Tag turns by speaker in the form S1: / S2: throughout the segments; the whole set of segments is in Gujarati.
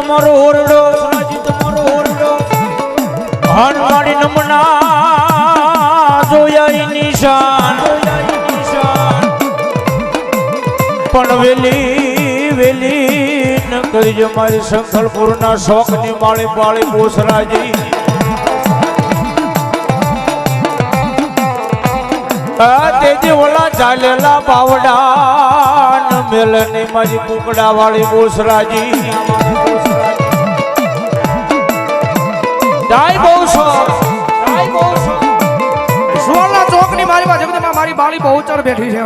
S1: તમારો ઓરડો તમારો ઓરડો. હનવાડી નમના જોયા નિશાન. પણ વેલી વેલી ન કરજો મારી શંકરપુરના શોખની માળી પાળી બોસરાજી તેજી ઓલા ચાલેલા બાવડા મેલની મારી કુકડા વાળી બોસરાજી ડાય બોસો ડાય બોસો
S2: સુવર્ણા ચોકની મારી પાસે જગદંબા મારી બાળી બહુચર બેઠી છે.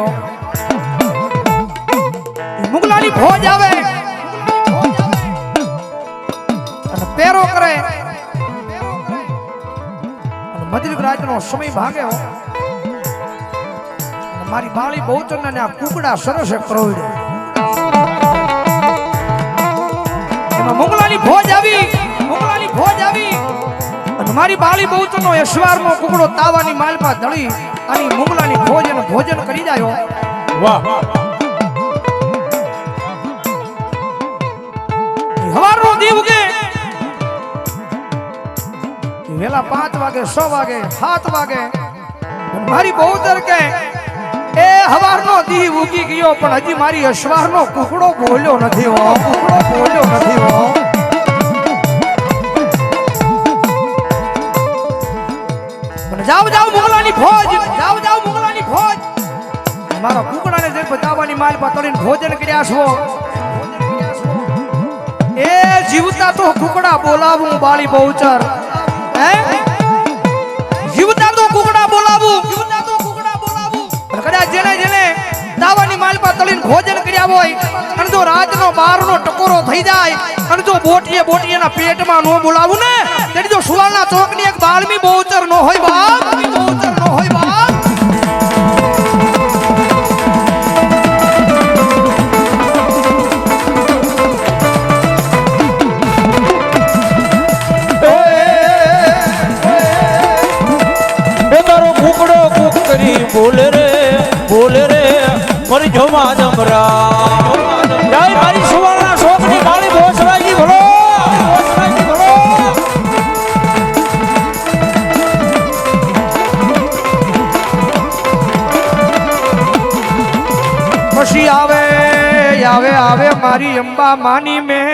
S2: મુગલાની ભોજ આવે. અને પેરો કરે. મધુર રાતનો સમય ભાગે હો. મારી બાળી બહુચર ને આ કુકડા સરસ કરોડે એમાં મુગલાની ભોજ આવી. મુગલાની ભોજ આવી. મારી બાળી બહુચરનો યશવારનો કુકડો તાવાની માલપા દળી અને મુગલાની ભોજ અને ભોજન કરી જાય.
S1: વાહ.
S2: હવારનો દીવ કે વેલા પાંચ વાગે છ વાગે સાત વાગે. મારી મારી બહુતર કે એ હવારનો દીવ ઉગી ગયો પણ હજી મારી અશ્વારનો કુકડો બોલ્યો નથી હો કુકડો બોલ્યો નથી હો. જાવ જાવ મુગલોની ફોજ જાવ જાવ મુગલોની ફોજ. મારો કુકડાને જે બતાવવાની માલ પાતળીને ભોજન કર્યા છો, એ જીવતા તો કુકડા બોલાવું, બાળી બહુચર. હે? જીવતા તો કુકડા બોલાવું. જીવતા તો કુકડા બોલાવું કદાચ જેને જેને દાવાની માલ પાતળીને ભોજન કર્યા હોય, અને જો રાતનો બારનો ટકોરો થઈ જાય, અને જો બોટીએ બોટીએના પેટમાં નો બોલાવું ને તેથી જો સુવાલના ચોકની એક બાળમી બહુચર નો હોય બાપ.
S1: બોલે રે ભૂલ રે મરી જોમા જમરા
S2: અંબા માની મેલડી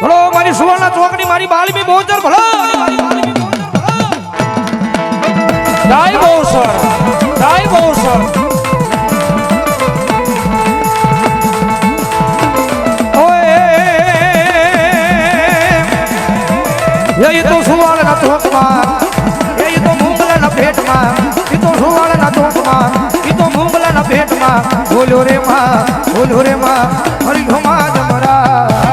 S2: ભલો, મારી સુવર્ણ ચોકડી, મારી બાળમી બહુચર, ભલો
S1: જય બોસર જય બોસર
S2: ઓય. એ તો તો મૂંગલાના ભેટમાં એ તો સુવાળના ચોકમાં એ તો મૂંગલાના ભેટમાં. બોલો રે માં, બોલો રે માં, હરી ઘુમા જમરા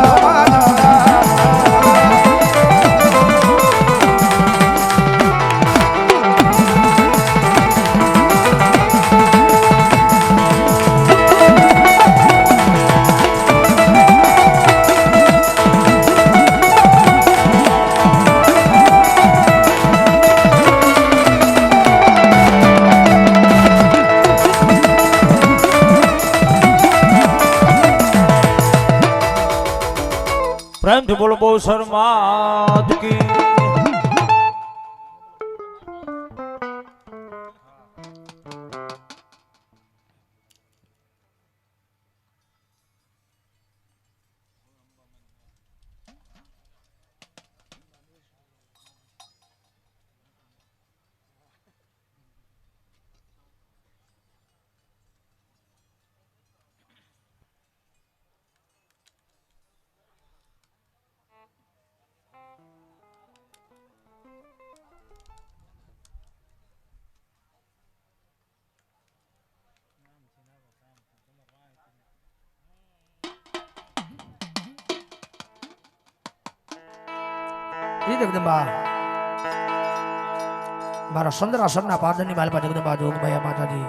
S1: બોલો બોસર માત
S2: જી જગદંબા. મારા સંદરાસરના પાદરની માલપા જગદંબા જોગભાઈ માતાજી.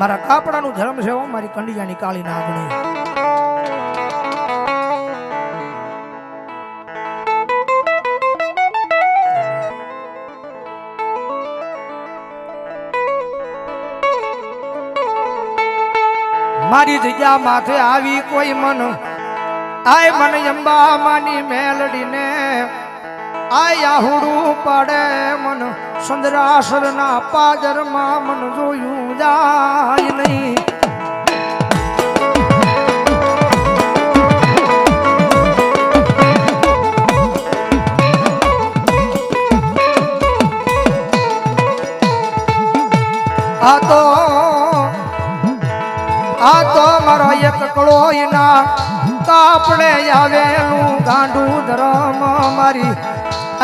S2: મારા કાપડાનું ધર્મ છે મારી કંડિયાની કાળી નાગણી મારી જગ્યા માથે આવી કોઈ મન આય મને અંબા માની મેલડીને આય આહુડું પડે મન. સંદરાસરના પાદરમાં મન જોયું જાય આવેલું ગાંડું ધરમ મારી.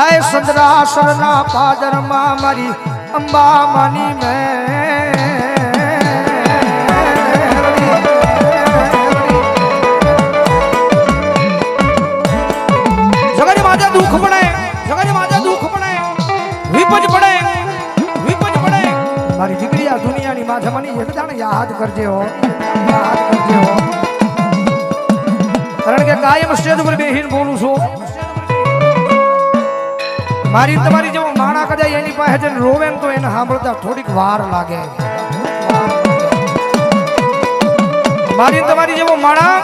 S2: આય સંદ્રાસરના પાદરમાં મારી અંબા માની મેં મારી દીકરી આ દુનિયાની માથે મને એક દાણ યાદ કરજે હો. મારી તમારી જેવો માણા કદાચ એની પાસે જઈને રોવે તો એને સાંભળતા થોડીક વાર લાગે. મારી તમારી જેવો માણા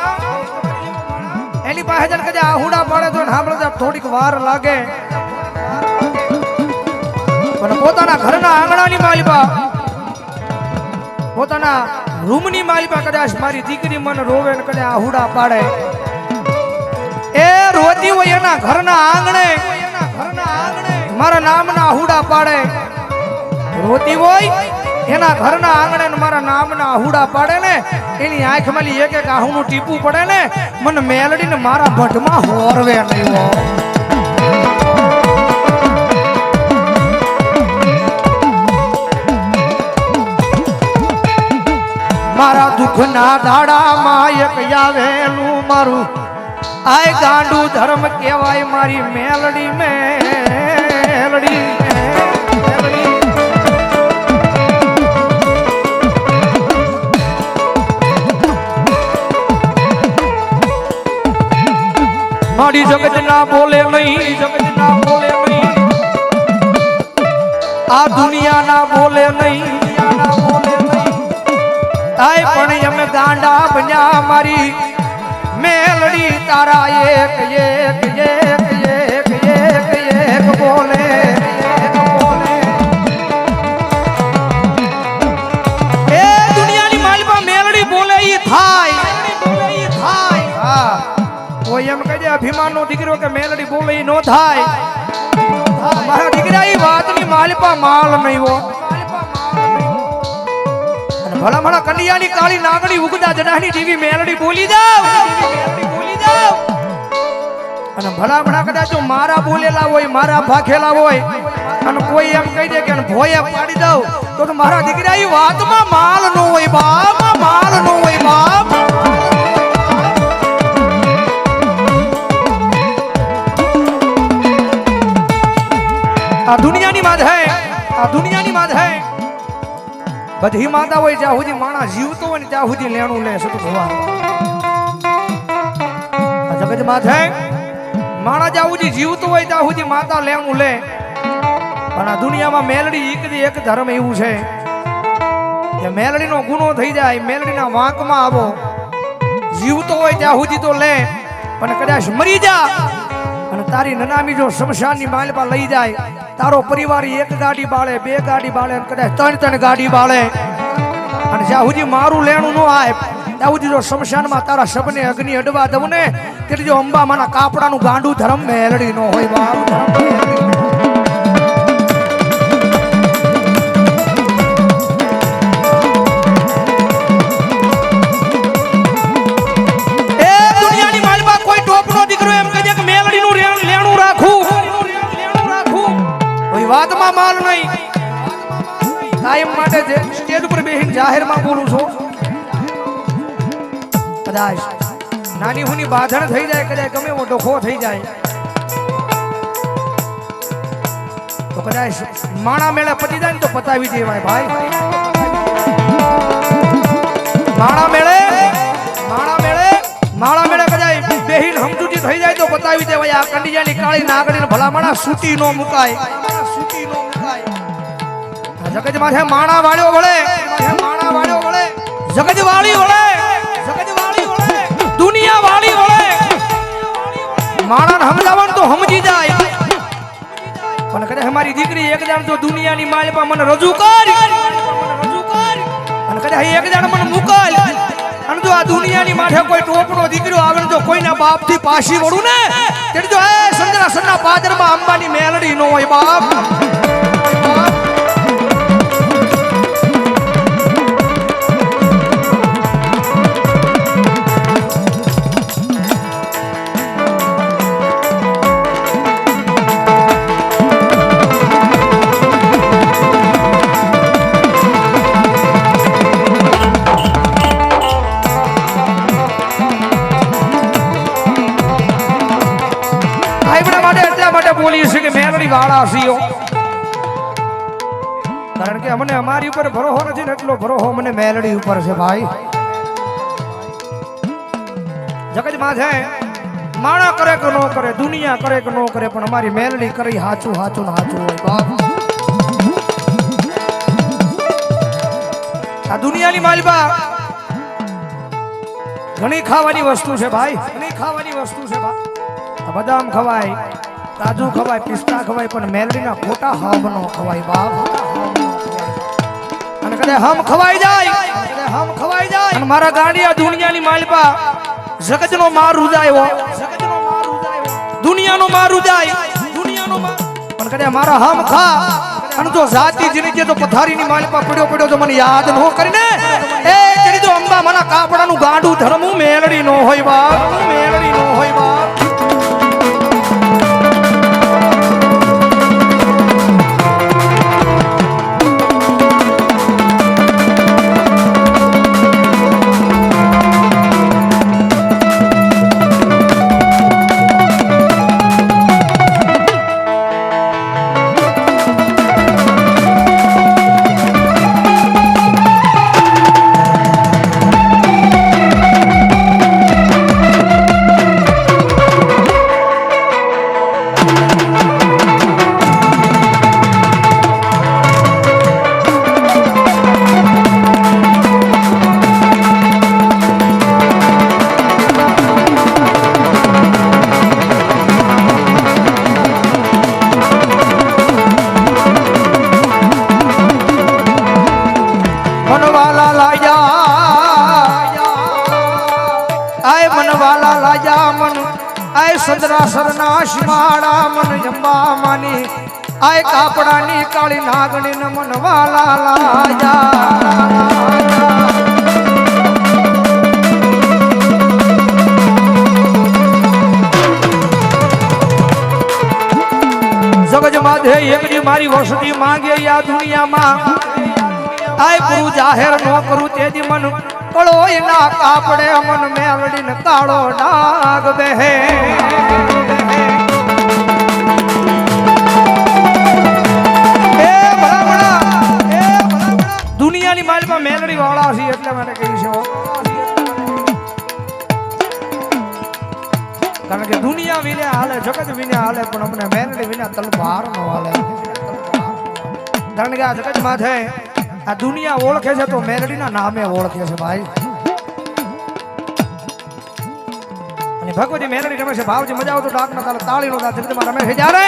S2: એની પાસે જઈને કદાચ આહુડા પાડે તો સાંભળતા થોડીક વાર લાગે. પણ પોતાના ઘરના આંગણાની માલિપા, પોતાના રૂમની માલિપા કદાચ મારી દીકરી મને રોવે ને કદાચ આહુડા પાડે. એ રોતી હોય એના ઘરના આંગણે મારા નામના હુડા પાડે. રોતી હોય, એના ઘરના આંગણે મારા નામના હુડા પાડે ને, એની આંખમાં એક એક આહુનું ટીપું પડે ને, મને મેલડીને મારા ભટમાં હોરવે નહીં મારા દુઃખના દાડામાં એક આવેલું મારું. આય ગાંડું ધર્મ કહેવાય મારી મેલડી મેલડી મારી જગત ના બોલે નહીં જગત ના બોલે નહીં. આ દુનિયા ના બોલે નહીં. આય પણ અમે ગાંડા બન્યા મારી. મેલડી તારા એક એક એક. અભિમાનનો દીકરો કે મેલડી બોલે ઈ નો થાય. મારા દીકરા ઈ વાતની માલપા માલ નહીં હો. અને ભલા ભલા કન્યાની કાળી નાગણી ઉગતા જડાની દીવી મેલડી બોલી જાવ મેલડી બોલી જાવ. અને ભલા ભલા કદાચ મારા બોલેલા હોય, મારા ભાખેલા હોય, અને કોઈ એમ કહી દે કે ભોયે પાડી દઉં, તો મારા દીકરા વાતમાં માલ નો હોય બાપ માલ નો હોય બાપ આ દુનિયાની માધે આ દુનિયાની માધે બધી માતા હોય, જ્યાં સુધી માણસ જીવતો હોય ને ત્યાં સુધી લેણું લે શું ભગવાન જગત માથે માણસ જ્યાં સુધી જીવતું હોય ત્યાં સુધી માતા લેણું લે. પણ આ દુનિયામાં મેલડી એક દી એક ધર્મ એવું છે કે મેલડીનો ગુનો થઈ જાય, મેલડીના વાંકમાં આવો. જીવતો હોય ત્યાં સુધી તો લે, પણ કદાચ મરી જા અને તારી નનામી જો શમશાનની માલપા લઈ જાય, તારો પરિવાર એક ગાડી બાળે, બે ગાડી બાળે કદાચ ત્રણ ત્રણ ગાડી બાળે. અને જ્યાં સુધી મારું લેણું ન આવે સુધી જો શમશાનમાં તારા શબને અગ્નિ અડવા દઉં ને તેથી જો અંબામાના કાપડાનું ગાંડું ધર્મ મેલડી નો હોય. કોઈ વાતમાં માલ નહીં. કાયમ માટે સ્ટેજ ઉપર બેસીને જાહેરમાં બોલું છું. કદાચ નાની હુની બાધણ થઈ જાય, કદાચ ગમે મોટો ખો થઈ જાય. તો કદાચ માણા મેળા પતી જાય ને તો પતાવી દેવાય ભાઈ. માણા મેળે માણા મેળે માણા મેળે કદાચ બેહીન સમજૂતી થઈ જાય તો પતાવી દેવાય. આ કંડિયાની કાળી નાગડીને ભલા માણા સૂતી નો મુકાય. સૂતી નો મુકાય જગત માથે માણા વાળ્યો વળે. માણા વાળ્યો વળે જગત વાળી વળે. માણસ સમજાવવાનું તો સમજી જાય. પણ કદાચ અમારી દીકરી એક જાણ તો દુનિયાની પણ મને રજૂ કર. અને કદાચ એક જાણ મને મુકલ અને જો આ દુનિયાની માથે કોઈ ટોપનો દીકરો આવે તો કોઈના બાપથી પાછી વળું ને? તેથી જો, એ સંજરા સરના પાદરમાં અંબાની મેલડી નો હોય બાપ. છીએ કે મેલડી વાળા સીઓ કારણ કે અમને અમારી ઉપર ભરોહો નથી એટલો ભરોહો મને મેલડી ઉપર છે ભાઈ. જગત માથે માણા કરે કે ન કરે, દુનિયા કરે કે ન કરે, પણ અમારી મેલડી કરી હાચું હાચું ને હાચું હોય આ દુનિયાની માલબા ઘણી ખાવાની વસ્તુ છે ભાઈ. ઘણી ખાવાની વસ્તુ છે ભાઈ. બદામ ખવાય કાજુ ખવાય, પિસ્તા ખવાય, પણ મેલડીના ખોટા હમ નો ખવાય બાપ. અને કદે હમ ખવાઈ જાય હમ ખવાઈ જાય. અને મારા ગાંડિયા દુનિયાની માલપા જગતનો માર રૂજાયો. જગતનો માર રૂજાયો દુનિયાનો માર રૂજાય. દુનિયાનો માર પણ કદે મારા હમ ખા. અને જો જાતિ જીની તો પથારીની માલપા પડ્યો પડ્યો તો મને યાદ ન કરીને, એ તેની તો અંબા મના કાપડાનું ગાંડું ધરમું મેલડી નો હોય બાપ. મેલડી નો કાળી નાગણી ન મનવાલા લાયા જગજ માધે એકડી મારી વસતી માંગે આ દુનિયામાં. આય ગુરુ જાહેર નો કરું તેજી મન. પળો એના કાપડે મન મેલડીને કાળો ડાગ બેહે. માલમાં મેલડી વાળા છે એટલે મને કહી છે કારણ કે દુનિયા વિને હાલે, જગત વિને હાલે, પણ અમને મેલડી વિના તલવાર નો હાલે. કારણ કે આ જગત માથે આ દુનિયા ઓળખે છે તો મેલડીના નામે ઓળખે છે ભાઈ. અને ભગવતી મેલડી રમે છે, ભાવજી મજા આવતો ડાક ના તાલે તાળી નો જગતમાં રમે છે. જ્યારે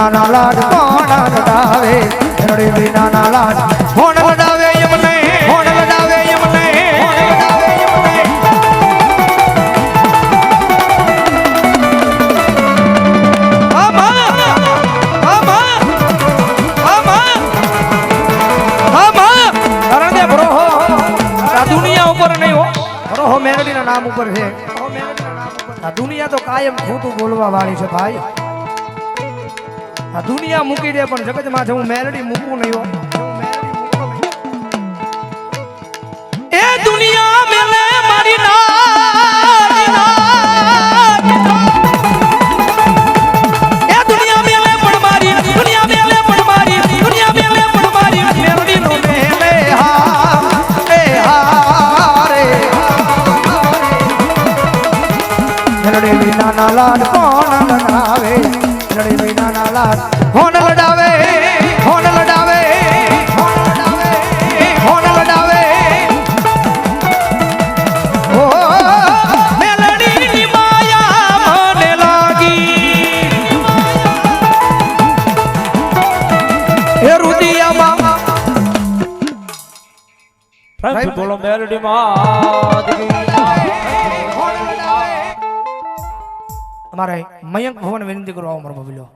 S2: મેલડી વિનાના લાડ કોણ લડાવે વિના ના લાડ. કોણ લડાવે એમ નહીં? કોણ લડાવે એમ દુનિયા ઉપર નહીં હો. ભરોહો મેરડીના નામ ઉપર છે. આ દુનિયા તો કાયમ ખોટું બોલવા વાળી છે ભાઈ. આ દુનિયા મૂકી દે પણ જગત માથે હું મેલડી મૂકું નહીં એ દુનિયા મેલે મારી ના la
S1: પ્રેમથી બોલો મેલડી માં
S2: અમારે મયંક ભવન વિનંતી કરવા અમારો બોલ્યો